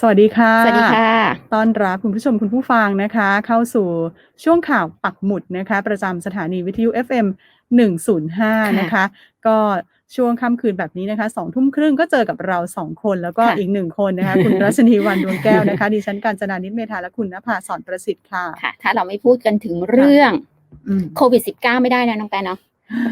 สวัสดีค่ะ สวัสดีค่ะ ต้อนรับคุณผู้ชมคุณผู้ฟังนะคะ เข้าสู่ช่วงข่าวปักหมุดนะคะ ประจำสถานีวิทยุ FM 105 นะคะ ก็ช่วงค่ำคืนแบบนี้นะคะสองทุ่มครึ่งก็เจอกับเราสองคนแล้วก็ค่ะ อีกหนึ่งคนนะคะ คุณรัชนีวันดวงแก้วนะคะ ดิฉันการจนานิตเมธาและคุณนภาสอนประสิทธิ์ค่ะค่ะ ถ้าเราไม่พูดกันถึงเรื่องอืม โควิด -19 ไม่ได้นะน้องแปะเนาะ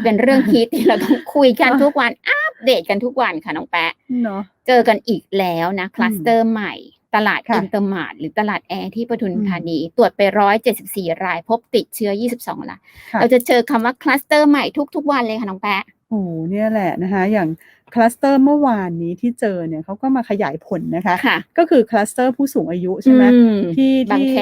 เป็นเรื่องฮิตที่เราต้องคุยกันทุกวันอัป เดตกันทุกวันค่ะน้องแปะเนาะเจอกันอีกแล้วนะคลัสเตอร์ใหม่ตลาดค่ะอินเตอร์มาร์ทหรือตลาดแอร์ที่ปทุมอืมธานี ตรวจไปร้อยเจ็ดสิบสี่ราย พบติดเชื้อยี่สิบสองรายค่ะเราจะเจอคำว่าคลัสเตอร์ใหม่ทุก ๆ วันเลยค่ะน้องแปะโอ้โหเนี่ยแหละนะคะ อย่างคลัสเตอร์เมื่อวานนี้ที่เจอเนี่ยเขาก็มาขยายผลนะคะค่ะก็คือคลัสเตอร์ผู้สูงอายุใช่ไหมอืมที่บางที่แค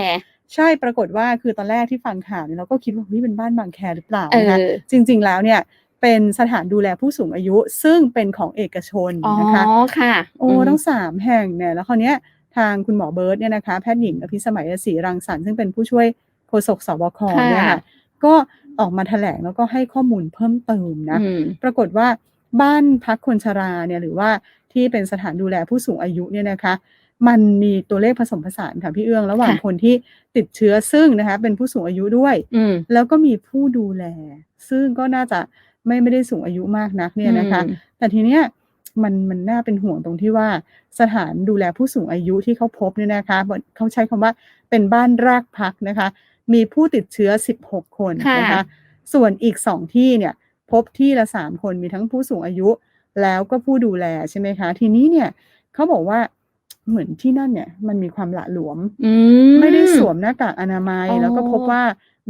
ใช่ปรากฏว่าคือตอนแรกที่ฟังข่าวเนี่ยเราก็คิดว่าเฮ้ยเป็นบ้านบางแคหรือเปล่าเอนะคะอจริง ๆ แล้วเนี่ย เป็นสถานดูแลผู้สูงอายุ ซึ่งเป็นของเอกชนอ๋อนะคะค่ะ โอ้มทั้งสามแห่งเนี่ยแล้วคราวเนี้ยทางคุณหมอเบิร์ตเนี่ยนะคะแพทย์หญิงอภิสมัยศรีรังสรรค์ซึ่งเป็นผู้ช่วยโฆษกสบคค่ะเนี่ยค่ะก็ออกมาแถลงแล้วก็ให้ข้อมูลเพิ่มเติมนะอืมปรากฏว่าบ้านพักคนชราเนี่ยหรือว่าที่เป็นสถานดูแลผู้สูงอายุเนี่ยนะคะ มันมีตัวเลขผสมผสานค่ะพี่เอื้อง ระหว่างค่ะคนที่ติดเชื้อซึ่งนะคะเป็นผู้สูงอายุด้วยอืมแล้วก็มีผู้ดูแล ซึ่งก็น่าจะ ไม่ไม่ได้สูงอายุมากนักเนี่ยนะคะอืมแต่ทีเนี้ยมันมันน่าเป็นห่วงตรงที่ว่าสถานดูแลผู้สูงอายุที่เขาพบเนี่ยนะคะเขาใช้คำว่าเป็นบ้านรากพักนะคะ มีผู้ติดเชื้อ 16 คนค่ะนะคะ ส่วนอีกสองที่เนี่ยพบที่ละสามคนมีทั้งผู้สูงอายุแล้วก็ผู้ดูแลใช่ไหมคะ ทีนี้เนี่ยเขาบอกว่าเหมือนที่นั่นเนี่ย มันมีความหละหลวมอืไม่ได้สวมหน้ากากอนามัยอ๋อแล้วก็พบว่า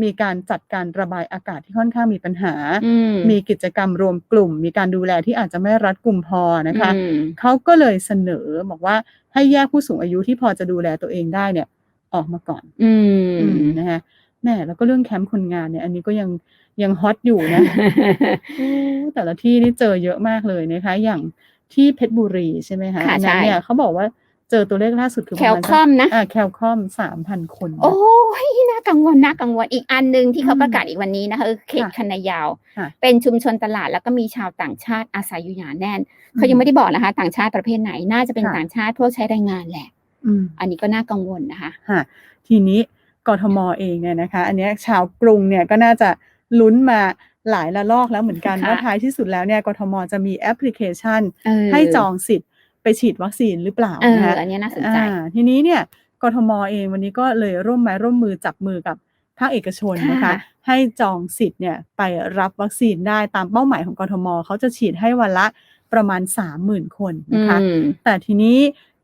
มีการจัดการระบายอากาศที่ค่อนข้างมีปัญหาอืมมีกิจกรรมรวมกลุ่ม มีการดูแลที่อาจจะไม่รัดกุมพอนะคะอืมเขาก็เลยเสนอบอกว่าให้แยกผู้สูงอายุที่พอจะดูแลตัวเองได้เนี่ย ออกมาก่อน อือืมมนะคะแม่แล้วก็เรื่องแคมป์คนงานเนี่ย อันนี้ก็ยังยังฮอตอยู่นะโอ้แต่ละที่นี่เจอเยอะมากเลยนะคะ อย่างที่เพชรบุรีใช่ไหมคะค่ะอันนั้นใช่เนี่ยเขาบอกว่า เจอตัวเลขล่าสุดคือแคประลมาณคอมนะอ่าแคลคอมสามพันคนนะโอ้ยน่ากังวลน่ากังวลอีกอันหนึ่งที่เขาอืมประกาศอีกวันนี้นะคะคือเขตค่ะคันนายาวค่ะเป็นชุมชนตลาดแล้วก็มีชาวต่างชาติอาศัยอยู่หนาแน่น เขายังไม่ได้บอกนะคะ ต่างชาติประเภทไหนน่าจะเป็นค่ะต่างชาติพวกใช้แรงงานแหละอืมอันนี้ก็น่ากังวลนะคะค่ะทีนี้กทมเองเนี่ยนะคะ อันเนี้ยชาวกรุงเนี่ยก็น่าจะลุ้นมาหลายระลอกแล้วเหมือนกันค่ะว่าท้ายที่สุดแล้วเนี่ยกทมจะมีแอปพลิเคชันเออให้จองสิทธิ์ ไปฉีดวัคซีนหรือเปล่าเออนะคะอันนี้น่าสนใจอ่าทีนี้เนี่ยกทมเองวันนี้ก็เลยร่วมไม้ร่วมมือจับมือกับภาคเอกชนนะคะค่ะให้จองสิทธิ์เนี่ยไปรับวัคซีนได้ตามเป้าหมายของกทมเขาจะฉีดให้วันละประมาณ 30,000 คนนะคะอืมแต่ทีนี้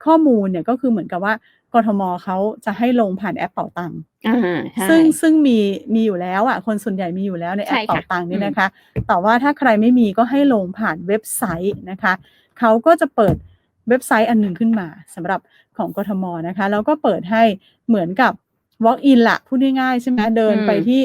ข้อมูลเนี่ยก็คือเหมือนกับว่ากทมเขาจะให้ลงผ่านแอปเป่าตังค์อ่าใช่ซึ่งซึ่งมีมีอยู่แล้วอะคนส่วนใหญ่มีอยู่แล้วในแอใช่ปค่ะเป่าตังค์นี่อืมนะคะ แต่ว่าถ้าใครไม่มีก็ให้ลงผ่านเว็บไซต์นะคะเขาก็จะเปิด เว็บไซต์อันหนึ่งขึ้นมาสำหรับของกทมนะคะ แล้วก็เปิดให้เหมือนกับ walk in ละพูดง่ายๆใช่ไหมเดินไปที่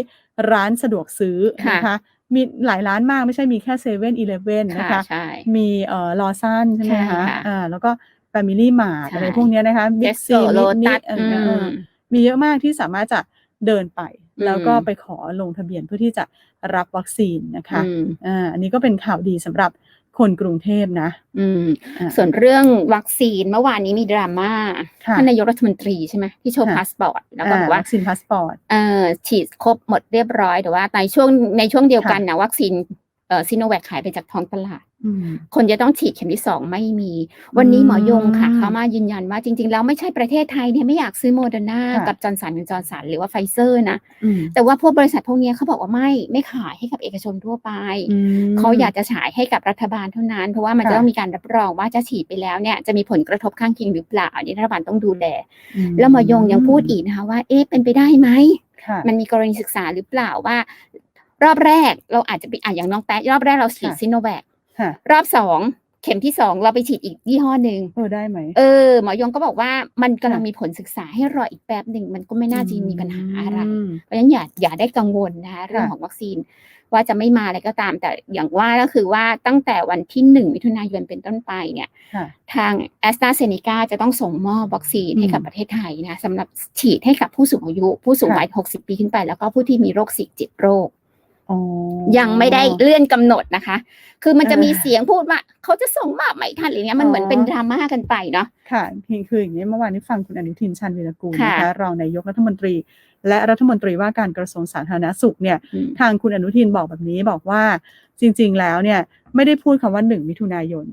ร้านสะดวกซื้อนะคะมีหลายร้านมากไม่ใช่มีแค่เซเว่นอีเลฟเว่นนะค่ะคะใช่มีเอ่อลอซันใช่ไหมใช่คะค่ะอ่าแล้วก็ Family Mart ใช่อะไรพวกเนี้ยนะคะเจ Big ส C โซโลนิตัดสๆอะไรเงี้ยเออมมีเยอะมากที่สามารถจะเดินไปอืมแล้วก็ไปขอลงทะเบียนเพื่อที่จะรับวัคซีนนะคะอืมอ่าอันนี้ก็เป็นข่าวดีสำหรับ คนกรุงเทพนะ อืมอ่าส่วนเรื่องวัคซีนเมื่อวานนี้มีดราม่าค่ะท่านนายกรัฐมนตรีใช่ไหมที่โชว์ค่ะพาสปอร์ตแล้วก็บอกว่าวัคซีนพาสปอร์ตเอ่อฉีดครบหมดเรียบร้อยแต่ว่าในช่วงในช่วงเดียวกันนะวัคซีนเอ่อ ซีโนแวคหายไปจากท้องตลาดอืมคนจะต้องฉีดเข็มที่สองไม่มี วันนี้หมอยงค่ะอืมเขามายืนยันว่าจริง ๆ แล้วไม่ใช่ประเทศไทยเนี่ยไม่อยากซื้อโมเดอร์นาค่ะกับจอร์นสันจอร์นสันหรือว่าไฟเซอร์นะอืมแต่ว่าพวกบริษัทพวกเนี้ยเขาบอกว่าไม่ไม่ขายให้กับเอกชนทั่วไปอืมเขาอยากจะฉายให้กับรัฐบาลเท่านั้น เพราะว่ามันค่ะจะต้องมีการรับรองว่าจะฉีดไปแล้วเนี่ยจะมีผลกระทบข้างเคียงหรือเปล่าอันนี้รัฐบาลต้องดูแลแล้วหมอยงยังพูดอีกนะคะว่าเอ๊ะเป็นไปได้ไหมค่ะมันมีกรณีศึกษาหรือเปล่าว่า รอบแรกเราอาจจะไปอะอย่างน้องแป๊ะรอบแรกเราฉีดค่ะ ซิโนแวคค่ะรอบสองเข็มที่สองเราไปฉีดอีกยี่ห้อหนึ่งเออได้ไหม เออหมอยงก็บอกว่ามันกำลังค่ะ มีผลศึกษาให้รออีกแป๊บหนึ่งมันก็ไม่น่าจะมีปัญหาอะไร ม เพราะฉะนั้นอย่าอย่าได้กังวลนะคะเรื่องของวัคซีนว่าจะไม่มาอะไรก็ตาม แต่อย่างว่าก็คือว่าตั้งแต่วันที่หนึ่งมิถุนายนเป็นต้นไปเนี่ยค่ะทางแอสตราเซเนกาจะต้องส่งมอบวัคซีนให้กับอืมประเทศไทยนะสำหรับฉีดให้กับผู้สูงอายุ ผู้สูงค่ะ วัย 60 ปีขึ้นไป แล้วก็ผู้ที่มีโรคสิจิตโรคอ๋อ ยังไม่ได้เลื่อนกำหนดนะคะ คือมันจะเออมีเสียงพูดว่าเขาจะส่งมาไม่ทันหรือเงี้ย มันเหมือนอ๋อเป็นดราม่ากันไปเนาะ ค่ะคือคืออย่างนี้เมื่อวานนี้ฟังคุณอนุทินชาญวีรกูลค่ะนะคะรองนายกรัฐมนตรี และรัฐมนตรีว่าการกระทรวงสาธารณสุขเนี่ยอืมทางคุณอนุทินบอกแบบนี้บอกว่าจริง ๆ แล้วเนี่ยไม่ได้พูดคำว่าหนึ่งมิถุนายน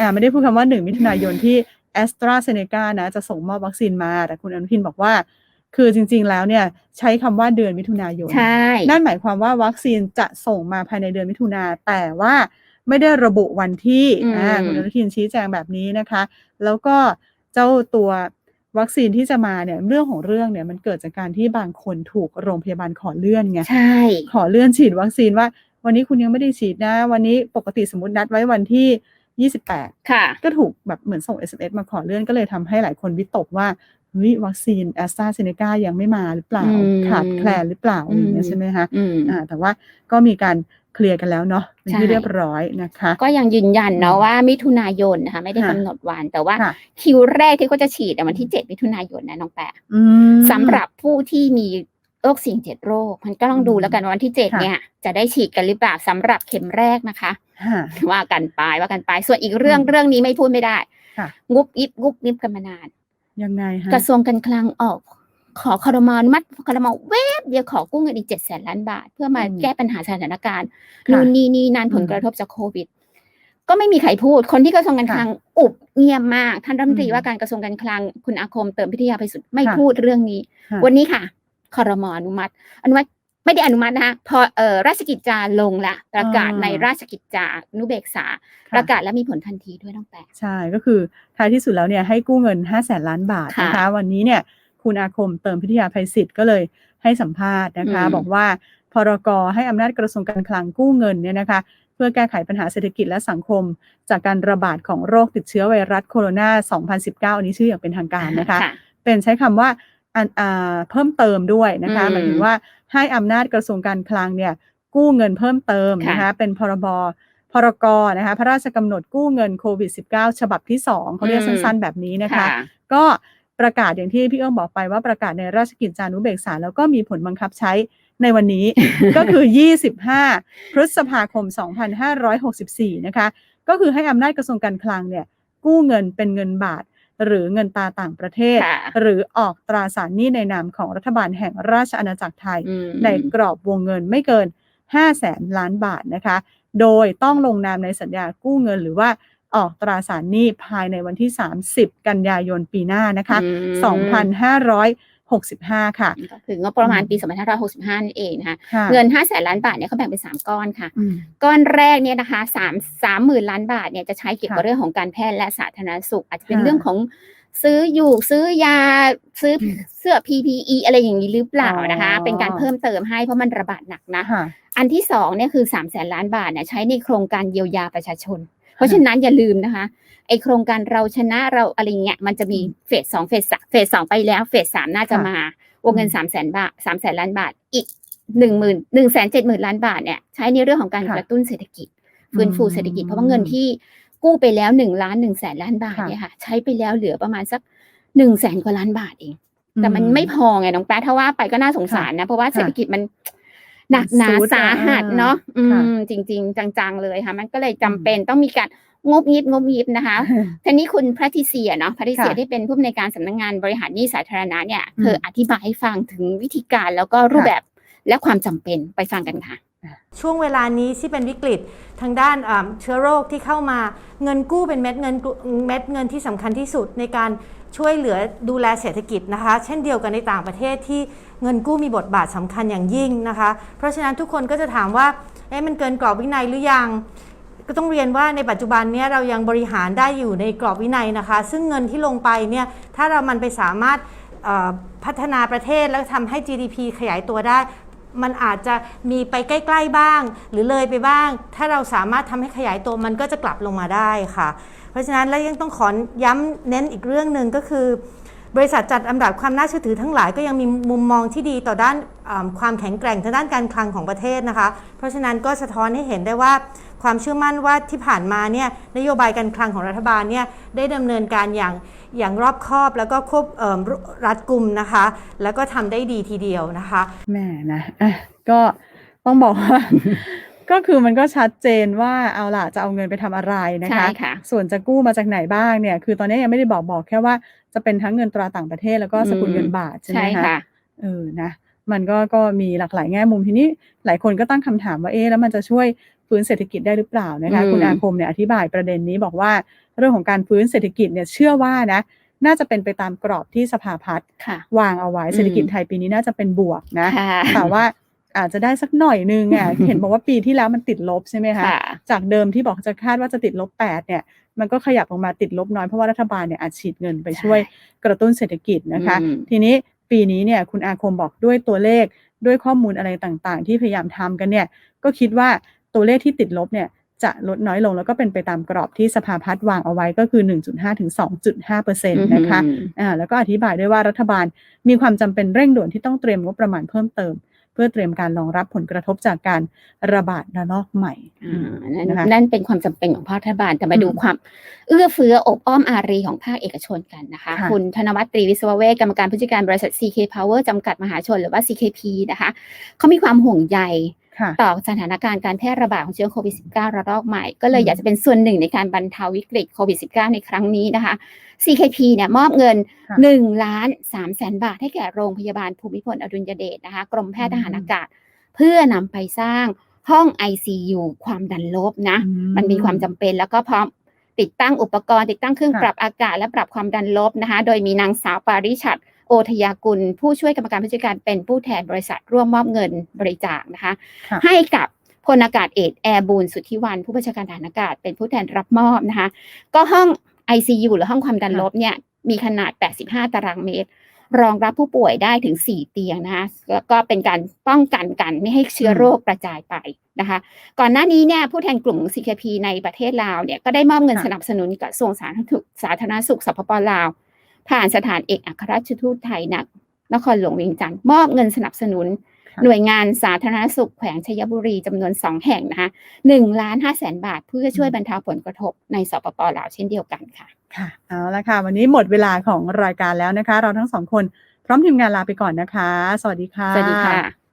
อ่าไม่ได้พูดคำว่าหนึ่งมิถุนายนที่แอสตราเซเนกานะจะส่งมอบวัคซีนมา แต่คุณอนุทินบอกว่า คือจริง ๆ แล้วเนี่ยใช้คำว่าเดือนมิถุนายน ใช่ นั่นหมายความว่าวัคซีนจะส่งมาภายในเดือนมิถุนาแต่ว่าไม่ได้ระบุวันที่อ่าคุณอนุทินชี้แจงแบบนี้นะคะ แล้วก็เจ้าตัววัคซีนที่จะมาเนี่ยเรื่องของเรื่องเนี่ยมันเกิดจากการที่บางคนถูกโรงพยาบาลขอเลื่อนไงใช่ ขอเลื่อนฉีดวัคซีนว่า วันนี้คุณยังไม่ได้ฉีดนะ วันนี้ปกติสมมตินัดไว้วันที่28ค่ะก็ถูกแบบเหมือนส่ง SMS มาขอเลื่อนก็เลยทำให้หลายคนวิตกว่า เฮ้ยวัคซีนแอสตราเซเนกายังไม่มาหรือเปล่าอืมขาดแคลนหรือเปล่าอะไรอย่างเงี้ยอืมใช่ไหมคะอืมอ่าแต่ว่าก็มีการเคลียร์กันแล้วเนาะเป็นที่ใช่เรียบร้อยนะคะ ก็ยังยืนยันเนาะอืมว่ามิถุนายนนะคะไม่ได้ค่ะกำหนดวัน แต่ว่าค่ะคิวแรกที่เขาจะฉีดอะวันที่ 7 มิถุนายนนะน้องแปะอืมสำหรับผู้ที่มีโรคเสี่ยงเจ็ดโรค มันก็ต้องดูอืมแล้วกันว่าวันที่7ค่ะเนี่ยจะได้ฉีดกันหรือเปล่าสำหรับเข็มแรกนะคะค่ะว่ากันไปว่ากันไปส่วนอีกเรื่องอืมเรื่องนี้ไม่พูดไม่ได้ค่ะงุบอิบงุบงิบกันมานาน ยังไงฮะ กระทรวงการคลังออก ขอคอรมอนุมัติคอรมอเวฟเดียวขอกู้เงินอีกเจ็ดแสนล้านบาท เพื่อมาอืมแก้ปัญหาสถานการณ์ค่ะนู่นนี่นี่นั่นอืมผลกระทบจากโควิด ก็ไม่มีใครพูด คนที่กระทรวงการคลังอุบเงียบมาก ท่านรัฐมนตรีอืมว่าการกระทรวงการคลังคุณอาคมเติมพิทยาภัยสุดไม่ค่ะพูดเรื่องนี้ ค่ะ วันนี้ค่ะคอรมออนุมัติ อนุมัติ ไม่ได้อนุมัตินะคะพอเอ่อราชกิจจาลงละประกาศอ่าในราชกิจจานุเบกษาค่ะประกาศและมีผลทันทีด้วยน้องแปะใช่ก็คือท้ายที่สุดแล้วเนี่ยให้กู้เงิน5 0 0แสนล้านบาทนะคะค่ะวันนี้เนี่ยคุณอาคมเติมพิทยาภัยศิษย์ก็เลยให้สัมภาษณ์นะคะอืมบอกว่าพรกให้อำนาจกระทรวงการคลังกู้เงินเนี่ยนะคะเพื่อแก้ไขปัญหาเศรษฐกิจและสังคม จากการระบาดของโรคติดเชื้อไวรัสโคโรนา 2019 อันนี้ชื่ออย่างเป็นทางการนะคะ เป็นใช้คำว่าอันอ่า เพิ่มเติมด้วยนะคะอืมหมายถึงว่าให้อำนาจกระทรวงการคลังเนี่ยกู้เงินเพิ่มเติมนะคะค่ะเป็นพรบพรกนะคะพระราชกำหนดกู้เงินโควิด -19 ฉบับที่ 2เขาเรียกอืมสั้นๆ แบบนี้นะคะ ก็ประกาศอย่างที่พี่เอื้องบอกไปว่าประกาศในราชกิจจานุเบกษาแล้วก็มีผลบังคับใช้ในวันนี้ ก็คือ 25 พฤษภาคม 2564 นะคะ ก็คือให้อำนาจกระทรวงการคลังเนี่ยกู้เงินเป็นเงินบาท หรือเงินตราต่างประเทศค่ะหรือออกตราสารหนี้ในนามของรัฐบาลแห่งราชอาณาจักรไทยอืมในกรอบวงเงินไม่เกิน5แสนล้านบาทนะคะ โดยต้องลงนามในสัญญากู้เงินหรือว่าออกตราสารหนี้ภายในวันที่ 30 กันยายนปีหน้านะคะอืม 2565 ค่ะ ก็คืองบประมาณปีอืม2565 นั่นเองนะคะค่ะเงิน 5 แสนล้านบาทเนี่ยเขาแบ่งเป็น 3 ก้อนค่ะอืมก้อนแรกเนี่ยนะคะ3 3หมื่นล้านบาทเนี่ยจะใช้เกี่ยวกับค่ะเรื่องของการแพทย์และสาธารณสุข อาจจะเป็นค่ะเรื่องของซื้ออยู่ซื้อยาซื้ออมเสื้อ PPE อะไรอย่างนี้หรือเปล่านะคะอ๋อเป็นการเพิ่มเติมให้เพราะมันระบาดหนักนะค่ะอันที่สองเนี่ยคือ3ามแสนล้านบาทเนี่ยใช้ในโครงการเยียวยาประชาชน เพราะฉะนั้นอย่าลืมนะคะไอโครงการเราชนะเราอะไรเงี้ยมันจะมีอืมเฟสสองเฟสสามเฟสสองไปแล้วเฟสสามน่าจะค่ะมาวงเงินอืมสามแสนบาทสามแสนล้านบาทอีกหนึ่งหมื่นหนึ่งแสนเจ็ดหมื่นล้านบาทเนี่ยใช้ในเรื่องของการค่ะกระตุ้นเศรษฐกิจฟื้นฟูอืมเศรษฐกิจเพราะว่าเงินที่กู้ไปแล้วหนึ่งล้านหนึ่งแสนล้านบาทค่ะเนี่ยค่ะ ใช้ไปแล้วเหลือประมาณสักหนึ่งแสนกว่าล้านบาทเอง แต่มันไม่พอไงน้องแป๊ะถ้าว่าไปก็น่าสงสารนะ เพราะว่าเศรษฐกิจมัน หนักหนามันซุดอะสาหัสเนาะอืค่ะมจริง ๆ จังๆเลยค่ะ มันก็เลยจำเป็นต้องมีการงบยิบงบยิบนะคะทีนี้คุณแพทริเซียเนาะแพทริเซียค่ะที่เป็นผู้อำนวยการสำนักงานบริหารหนี้สาธารณะเนี่ยอืมเธออธิบายให้ฟังถึงวิธีการแล้วก็รูปค่ะแบบและความจำเป็นไปฟังกันค่ะ ช่วงเวลานี้ที่เป็นวิกฤตทางด้านเชื้อโรคที่เข้ามาเงินกู้เป็นเม็ดเงินเม็ดเงินที่สำคัญที่สุดในการช่วยเหลือดูแลเศรษฐกิจนะคะ เช่นเดียวกันในต่างประเทศที่เงินกู้มีบทบาทสำคัญอย่างยิ่งนะคะ เพราะฉะนั้นทุกคนก็จะถามว่าเอ๊ะมันเกินกรอบวินัยหรือยัง ก็ต้องเรียนว่าในปัจจุบันนี้เรายังบริหารได้อยู่ในกรอบวินัยนะคะ ซึ่งเงินที่ลงไปเนี่ยถ้าเรามันไปสามารถพัฒนาประเทศแล้วทำให้ GDP ขยายตัวได้ มันอาจจะมีไปใกล้ ๆบ้าง หรือเลยไปบ้าง ถ้าเราสามารถทำให้ขยายตัวมันก็จะกลับลงมาได้ค่ะ เพราะฉะนั้นแล้วยังต้องขอย้ำเน้นอีกเรื่องหนึ่งก็คือบริษัทจัดอันดับความน่าเชื่อถือทั้งหลายก็ยังมีมุมมองที่ดีต่อด้านความแข็งแกร่งทางด้านการคลังของประเทศนะคะ เพราะฉะนั้นก็สะท้อนให้เห็นได้ว่าความเชื่อมั่นว่าที่ผ่านมาเนี่ยนโยบายการคลังของรัฐบาลเนี่ยได้ดำเนินการอย่าง อย่างรอบคอบแล้วก็ควบเอิ่มรัดกุมนะคะ แล้วก็ทำได้ดีทีเดียวนะคะแม่นะอะก็ต้องบอกว่าก็คือมันก็ชัดเจนว่าเอาล่ะจะเอาเงินไปทำอะไรนะใช่คะค่ะส่วนจะกู้มาจากไหนบ้างเนี่ย คือตอนนี้ยังไม่ได้บอกบอกแค่ว่าจะเป็นทั้งเงินตราต่างประเทศแล้วก็สกุลอืมเงินบาทใช่ไหมใช่คะค่ะเออนะมันก็ก็มีหลากหลายแง่มุมทีนี้หลายคนก็ตั้งคำถามว่าเอ๊ะแล้วมันจะช่วยฟื้นเศรษฐกิจได้หรือเปล่านะคะอืมคุณอาคมเนี่ยอธิบายประเด็นนี้บอกว่า เรื่องของการฟื้นเศรษฐกิจเนี่ยเชื่อว่านะน่าจะเป็นไปตามกรอบที่สภาพัฒน์ค่ะวางเอาไว้เศรษฐกิจไทยปีนี้น่าจะเป็นบวกนะค่ะแต่ว่าอาจจะได้สักหน่อยนึงอะเห็นบอกว่าปีที่แล้วมันติดลบใช่ไหมคะค่ะจากเดิมที่บอกจะคาดว่าจะติดลบ 8 เนี่ย มันก็ขยับลงมาติดลบน้อยเพราะว่ารัฐบาลเนี่ยอาจฉีดเงินไปช่วยกระตุ้นเศรษฐกิจนะคะอืมทีนี้ปีนี้เนี่ยคุณอาคมบอกด้วยตัวเลขด้วยข้อมูลอะไรต่างๆ ที่พยายามทำกันเนี่ย ก็คิดว่าตัวเลขที่ติดลบเนี่ย จะลดน้อยลงแล้วก็เป็นไปตามกรอบที่สภาพัฒน์วางเอาไว้ก็คือ 1.5 ถึง 2.5เปอร์เซ็นต์นะคะอืมอ่าแล้วก็อธิบายด้วยว่ารัฐบาลมีความจำเป็นเร่งด่วนที่ต้องเตรียมงบประมาณเพิ่มเติม เพื่อเตรียมการรองรับผลกระทบจากการระบาดระลอกใหม่อ่านั่นนะคะนั่นเป็นความจำเป็นของภาครัฐบาลแต่มาดูอืมความ เอื้อเฟื้ออบอ้อมอารีของภาคเอกชนกันนะคะค่ะคุณธนวัฒน์ตรีวิศวเวชกรรมการผู้จัดการบริษัท CK Power จำกัดมหาชนหรือว่า CKP นะคะเขามีความห่วงใยค่ะ ต่อสถานการณ์การแพร่ระบาดของเชื้อโควิด -19 ระลอกใหม่ ก็เลยอืมอยากจะเป็นส่วนหนึ่งในการบรรเทาวิกฤตโควิด -19 ในครั้งนี้นะคะ CKP เนี่ยมอบเงินค่ะ1ล้าน3แสนบาทให้แก่โรงพยาบาลภูมิพลอดุลยเดชนะคะ กรมแพทย์ทหารอากาศ เพื่อนำไปสร้างห้อง ICU ความดันลบนะอืมันมีความจำเป็นแล้วก็พร้อมติดตั้งอุปกรณ์ ติดตั้งเครื่องค่ะปรับอากาศและปรับความดันลบนะคะ โดยมีนางสาวปาริชัด โอทยากุล ผู้ช่วยกรรมการผู้จัดการเป็นผู้แทนบริษัทร่วมมอบเงินบริจาคนะคะค่ะให้กับพลอากาศเอกแอร์บูนสุทธิวัน ผู้บัญชาการทหารอากาศเป็นผู้แทนรับมอบนะคะ ก็ห้อง ICU หรือห้องความดันลบเนี่ยมีขนาด 85 ตารางเมตร รองรับผู้ป่วยได้ถึง 4 เตียงนะคะแล้วก็เป็นการป้องกันกันไม่ให้เชื้อโรคกระจายไปนะคะ ก่อนหน้านี้เนี่ยผู้แทนกลุ่ม CKP ในประเทศลาวเนี่ยก็ได้มอบเงินค่ะสนับสนุนกระทรวงสาธารณสุขสาธารณสุขสปปลาว ผ่านสถานเอกอัครราชทูตไทยณนครหลวงเวียงจันทร์มอบเงินสนับสนุนค่ะหน่วยงานสาธารณสุขแขวงชัยบุรีจำนวน2แห่งนะคะหนึ่งล้านห้าแสนบาท เพื่อช่วยบรรเทาผลกระทบในสปปลาวเช่นเดียวกันค่ะค่ะเอาละค่ะ วันนี้หมดเวลาของรายการแล้วนะคะ เราทั้งสองคนพร้อมทีมงานลาไปก่อนนะคะ สวัสดีค่ะ สวัสดีค่ะ